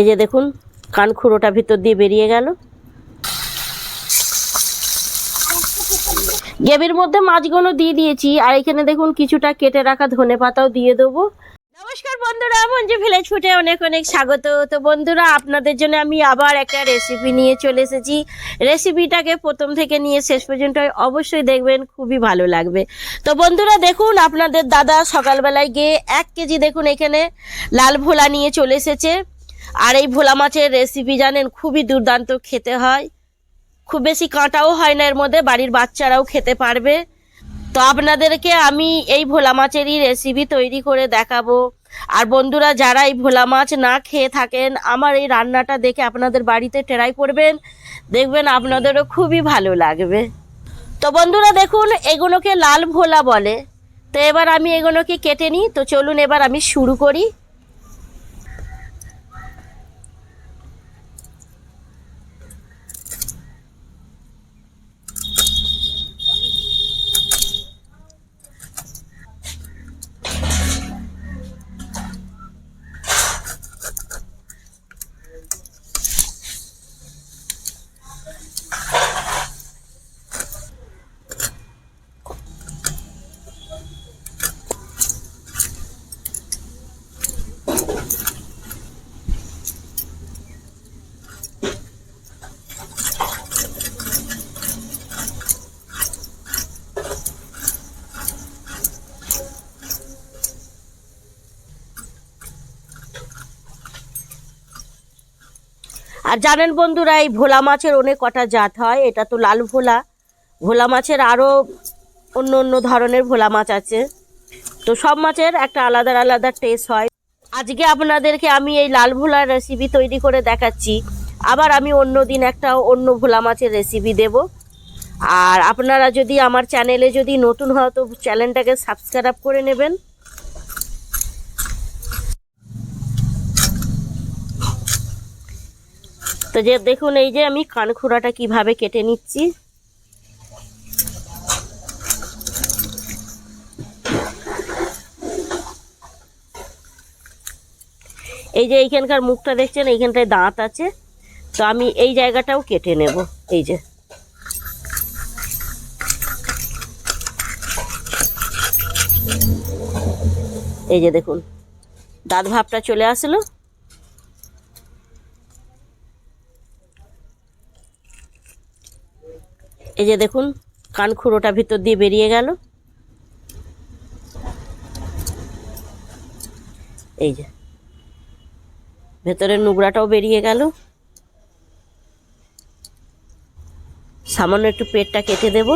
এই যে দেখুন, কান খুঁড়োটা ভিতর দিয়ে বেরিয়ে গেল। গ্রেভির মধ্যে মাছগুলো দিয়ে দিয়েছি, আর এখানে দেখুন কিছুটা কেটে রাখা ধনে পাতাও দিয়ে দেবো। নমস্কার বন্ধুরা, মঞ্জু ভিলেজ ফুটে অনেক অনেক স্বাগত। তো বন্ধুরা, আপনাদের জন্য আমি আবার একটা রেসিপি নিয়ে চলে এসেছি। রেসিপিটাকে প্রথম থেকে নিয়ে শেষ পর্যন্ত অবশ্যই দেখবেন, খুবই ভালো লাগবে। তো বন্ধুরা, দেখুন, আপনাদের দাদা সকালবেলায় গিয়ে এক কেজি দেখুন এখানে লাল ভোলা নিয়ে চলে এসেছে। আর এই ভোলা মাছের রেসিপি জানেন, খুবই দুর্দান্ত খেতে হয়। খুব বেশি কাঁটাও হয় না, এর মধ্যে বাড়ির বাচ্চারাও খেতে পারবে। তো আপনাদেরকে আমি এই ভোলা মাছেরই রেসিপি তৈরি করে দেখাবো। আর বন্ধুরা, যারা এই ভোলা মাছ না খেয়ে থাকেন, আমার এই রান্নাটা দেখে আপনাদের বাড়িতে ট্রাই করবেন। দেখবেন আপনাদেরও খুবই ভালো লাগবে। তো বন্ধুরা, দেখুন, এগুলোকে লাল ভোলা বলে। তো এবার আমি এগুলোকে কেটে নিই। তো চলুন, এবার আমি শুরু করি। আর জানেন বন্ধুরা, এই ভোলা মাছের অনেক কটা জাত হয়। এটা তো লাল ভোলা। ভোলা মাছের আরও অন্য অন্য ধরনের ভোলা মাছ আছে। তো সব মাছের একটা আলাদা আলাদা টেস্ট হয়। আজকে আপনাদেরকে আমি এই লাল ভোলার রেসিপি তৈরি করে দেখাচ্ছি। আবার আমি অন্য দিন একটা অন্য ভোলা মাছের রেসিপি দেব। আর আপনারা যদি আমার চ্যানেলে যদি নতুন হয় তো চ্যানেলটাকে সাবস্ক্রাইব করে নেবেন। তো যে দেখুন, এই যে আমি কানখুড়াটা কীভাবে কেটে নিচ্ছি। এই যে এইখানকার মুখটা দেখছেন, এইখানটায় দাঁত আছে। তো আমি এই জায়গাটাও কেটে নেব, এই যে। এই যে দেখুন, দাঁত ভাবটা চলে আসলো। এই যে দেখুন, কান খুঁড়োটা ভিতর দিয়ে বেরিয়ে গেল। এই যে, ভেতরের নোংরাটাও বেরিয়ে গেল। সামান্য একটু পেটটা কেটে দেব।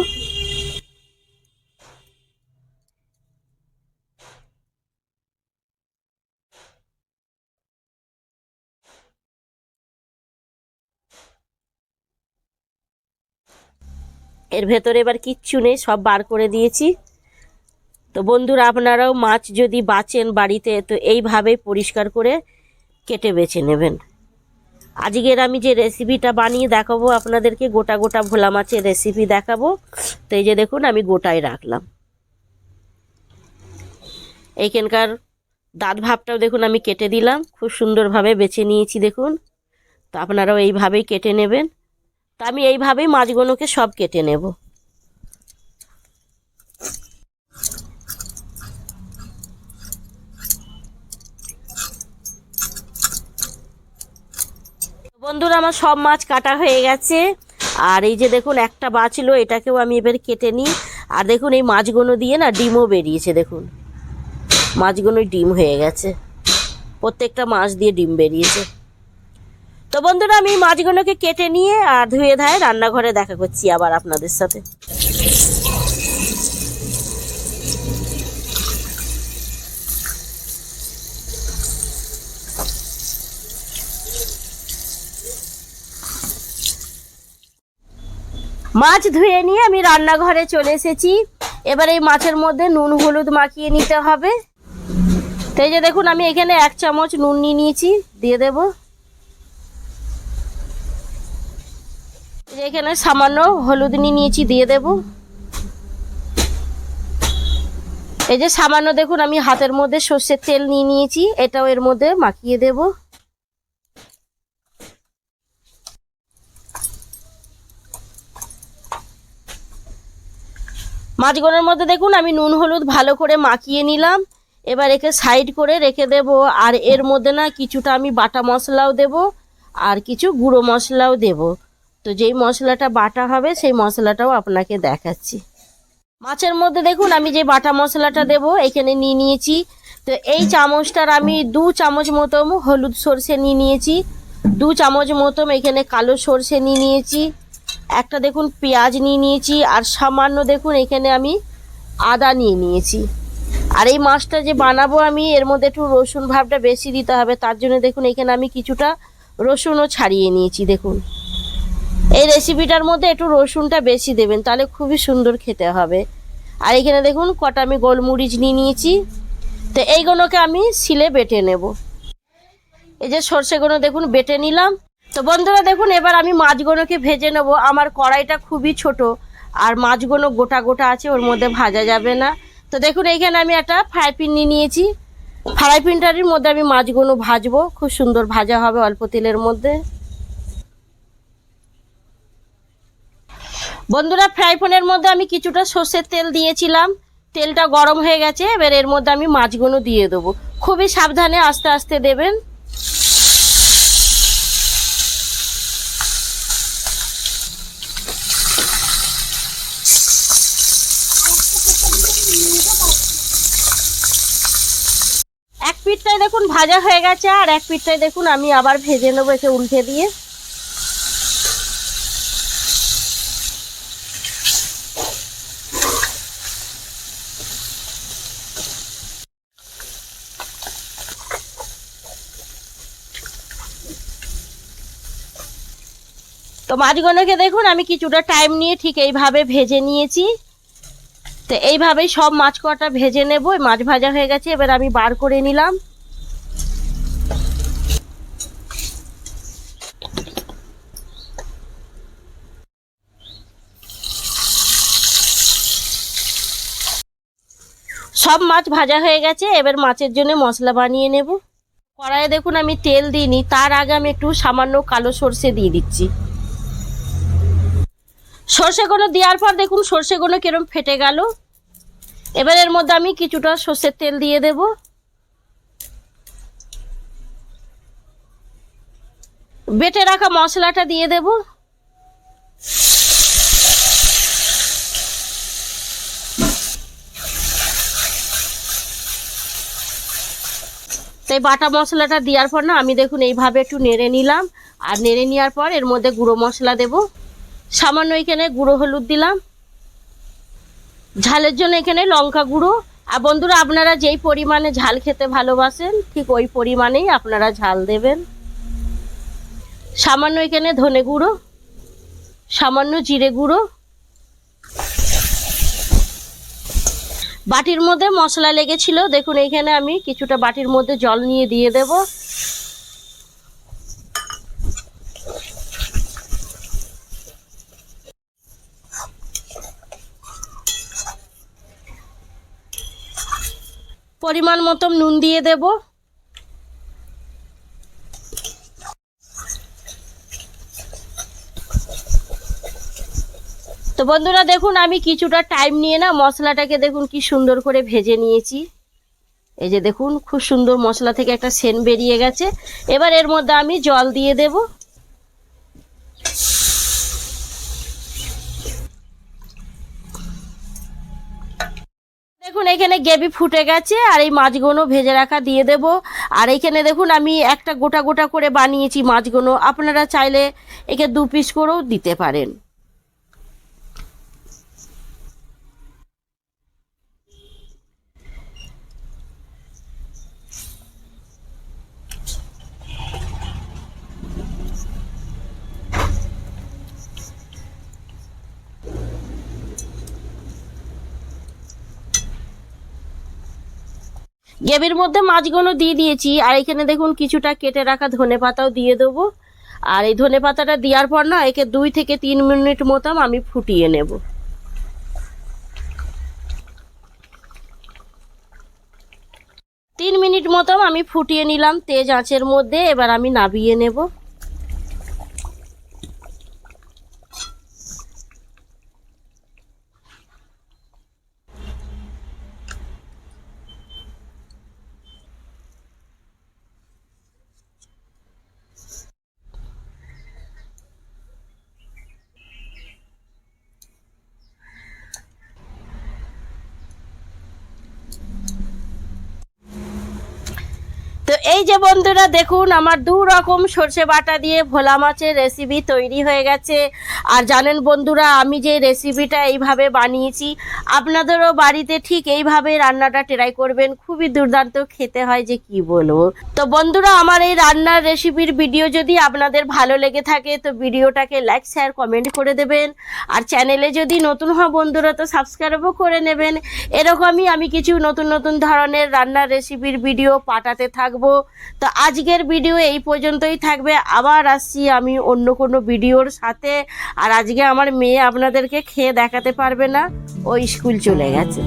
এর ভেতরে এবার কিচ্ছু নেই, সব বার করে দিয়েছি। তো বন্ধুরা, আপনারাও মাছ যদি বাঁচেন বাড়িতে, তো এইভাবেই পরিষ্কার করে কেটে বেছে নেবেন। আজকের আমি যে রেসিপিটা বানিয়ে দেখাবো, আপনাদেরকে গোটা গোটা ভোলা মাছের রেসিপি দেখাবো। তো এই যে দেখুন, আমি গোটাই রাখলাম। এইখানকার দাঁত ভাবটাও দেখুন, আমি কেটে দিলাম। খুব সুন্দরভাবে বেছে নিয়েছি, দেখুন। তো আপনারাও এইভাবেই কেটে নেবেন। তো আমি এইভাবেই মাছগুলোকে সব কেটে নেব। বন্ধুরা, আমার সব মাছ কাটা হয়ে গেছে। আর এই যে দেখুন, একটা বাঁচলো, এটাকেও আমি এবার কেটে নিই। আর দেখুন, এই মাছগুলো দিয়ে না ডিমও বেরিয়েছে, দেখুন। মাছগুলোই ডিম হয়ে গেছে। প্রত্যেকটা মাছ দিয়ে ডিম বেরিয়েছে। তো বন্ধুরা, আমি মাছগুলোকে কেটে নিয়ে আর ধুয়ে ধায় রান্নাঘরে দেখা করছি আবার আপনাদের সাথে। মাছ ধুয়ে নিয়ে আমি রান্নাঘরে চলে এসেছি। এবার এই মাছের মধ্যে নুন, হলুদ মাখিয়ে নিতে হবে। তো এই যে দেখুন, আমি এখানে এক চামচ নুন নিয়ে নিয়েছি, দিয়ে দেবো। এখানে সামান্য হলুদ নিয়ে নিয়েছি, দিয়ে দেব। এই যে সামান্য দেখুন, আমি হাতের মধ্যে সর্ষের তেল নিয়ে নিয়েছি, এটাও এর মধ্যে মাখিয়ে দেব। মাছগুলোর মধ্যে দেখুন, আমি নুন হলুদ ভালো করে মাখিয়ে নিলাম। এবার একে সাইড করে রেখে দেব, আর এর মধ্যে না কিছুটা আমি বাটা মশলাও দেব, আর কিছু গুঁড়ো মশলাও দেবো। তো যেই মশলাটা বাটা হবে, সেই মশলাটাও আপনাকে দেখাচ্ছি। মাছের মধ্যে দেখুন, আমি যে বাটা মশলাটা দেব, এখানে নিয়ে নিয়েছি। তো এই চামচটার আমি দু চামচ মতো হলুদ সর্ষে নিয়ে নিয়েছি। দু চামচ মতো এখানে কালো সর্ষে নিয়ে নিয়েছি। একটা দেখুন, পেঁয়াজ নিয়ে নিয়েছি। আর সামান্য দেখুন, এখানে আমি আদা নিয়ে নিয়েছি। আর এই মাছটা যে বানাবো আমি, এর মধ্যে একটু রসুন ভাবটা বেশি দিতে হবে। তার জন্য দেখুন, এখানে আমি কিছুটা রসুনও ছাড়িয়ে নিয়েছি, দেখুন। এই রেসিপিটার মধ্যে একটু রসুনটা বেশি দেবেন, তাহলে খুবই সুন্দর খেতে হবে। আর এখানে দেখুন, কটা আমি গোলমরিচ নিয়ে নিয়েছি। তো এইগুলোকে আমি শিলে বেটে নেব। এই যে সর্ষেগুলো দেখুন, বেটে নিলাম। তো বন্ধুরা দেখুন, এবার আমি মাছগুলোকে ভেজে নেব। আমার কড়াইটা খুবই ছোট, আর মাছগুলো গোটা গোটা আছে, ওর মধ্যে ভাজা যাবে না। তো দেখুন, এইখানে আমি একটা ফ্রাই প্যান নিয়ে নিয়েছি। ফ্রাই মধ্যে আমি মাছগুলো ভাজবো, খুব সুন্দর ভাজা হবে অল্প তেলের মধ্যে। বন্ধুরা ফ্রাই মধ্যে আমি কিছুটা সর্ষের তেল দিয়েছিলাম। তেলটা গরম হয়ে গেছে, এবার এর মধ্যে আমি মাছগুলো দিয়ে দেবো। খুবই সাবধানে আস্তে আস্তে দেবেন। এক পিঠটায় দেখুন ভাজা হয়ে গেছে, আর এক পিঠটায় দেখুন আমি আবার ভেজে নেব একে উল্টে দিয়ে। তো মাছগুলোকে দেখুন, আমি কিছুটা টাইম নিয়ে ঠিক এইভাবে ভেজে নিয়েছি। তো এইভাবেই সব মাছ কটা ভেজে নেব মাছ ভাজা হয়ে গেছে, এবার আমি বার করে নিলাম। সব মাছ ভাজা হয়ে গেছে, এবার মাছের জন্য মশলা বানিয়ে নেব। কড়াইয়ে দেখুন, আমি তেল দিইনি, তার আগে আমি একটু সামান্য কালো সর্ষে দিয়ে দিচ্ছি। সর্ষেগুলো দেওয়ার পর দেখুন সর্ষেগুলো কিরম ফেটে গেল। এবার এর মধ্যে আমি কিছুটা সর্ষের তেল দিয়ে দেব। বেটে রাখা মশলাটা দিয়ে দেব। তাই বাটা মশলাটা দেওয়ার পর না আমি দেখুন এইভাবে একটু নেড়ে নিলাম। আর নেড়ে নেওয়ার পর এর মধ্যে গুঁড়ো মশলা দেব। সামান্য এখানে গুঁড়ো হলুদ দিলাম। ঝালের জন্য এখানে লঙ্কা গুঁড়ো। আর বন্ধুরা, আপনারা যেই পরিমাণে ঝাল খেতে ভালোবাসেন, ঠিক ওই পরিমাণেই আপনারা ঝাল দেবেন। সামান্য এখানে ধনে গুঁড়ো, সামান্য জিরে গুঁড়ো। বাটির মধ্যে মশলা লেগেছিল। দেখুন এইখানে আমি কিছুটা বাটির মধ্যে জল নিয়ে দিয়ে দেব। পরিমাণ মতো নুন দিয়ে দেব। তো বন্ধুরা, দেখুন, আমি কিছুটা টাইম নিয়ে না মশলাটাকে দেখুন কি সুন্দর করে ভেজে নিয়েছি। এই যে দেখুন, খুব সুন্দর মশলা থেকে একটা সেন বেরিয়ে গেছে। এবার এর মধ্যে আমি জল দিয়ে দেব। দেখুন, এখানে গেবি ফুটে গেছে আর এই মাছগুলো ভেজে রাখা দিয়ে দেব। আর এখানে দেখুন, আমি একটা গোটা গোটা করে বানিয়েছি মাছগুলো। আপনারা চাইলে একে দু পিস করেও দিতে পারেন। গ্রেভির মধ্যে মাছগুলো দিয়ে দিয়েছি। আর এখানে দেখুন কিছুটা কেটে রাখা ধনে পাতাও দিয়ে দেবো। আর এই ধনে পাতাটা দেওয়ার পর না, একে দুই থেকে তিন মিনিট মতো আমি ফুটিয়ে নেব। তিন মিনিট মতো আমি ফুটিয়ে নিলাম, তেজ আঁচের মধ্যে। এবার আমি নাবিয়ে নেব। এই যে বন্ধুরা, দেখুন আমার দু রকম সর্ষে বাটা দিয়ে ভোলা মাছের রেসিপি তৈরি হয়ে গেছে। আর জানেন বন্ধুরা, আমি যে রেসিপিটা এইভাবে বানিয়েছি, আপনাদেরও বাড়িতে ঠিক এইভাবে রান্নাটা ট্রাই করবেন। খুবই দুর্দান্ত, খেতে হয় যে কি বলব। তো বন্ধুরা, আমার এই রান্নার রেসিপির ভিডিও যদি আপনাদের ভালো লেগে থাকে, তো ভিডিওটাকে লাইক শেয়ার কমেন্ট করে দেবেন। আর চ্যানেলে যদি নতুন হয় বন্ধুরা, তো সাবস্ক্রাইবও করে নেবেন। এরকমই আমি কিছু নতুন নতুন ধরনের রান্নার রেসিপির ভিডিও পাঠাতে থাকব। তো আজকের ভিডিও এই পর্যন্তই থাকবে। আবার আসছি আমি অন্য কোনো ভিডিওর সাথে। আর আজকে আমার মেয়ে আপনাদেরকে খেয়ে দেখাতে পারবে না। ও স্কুল চলে গেছে।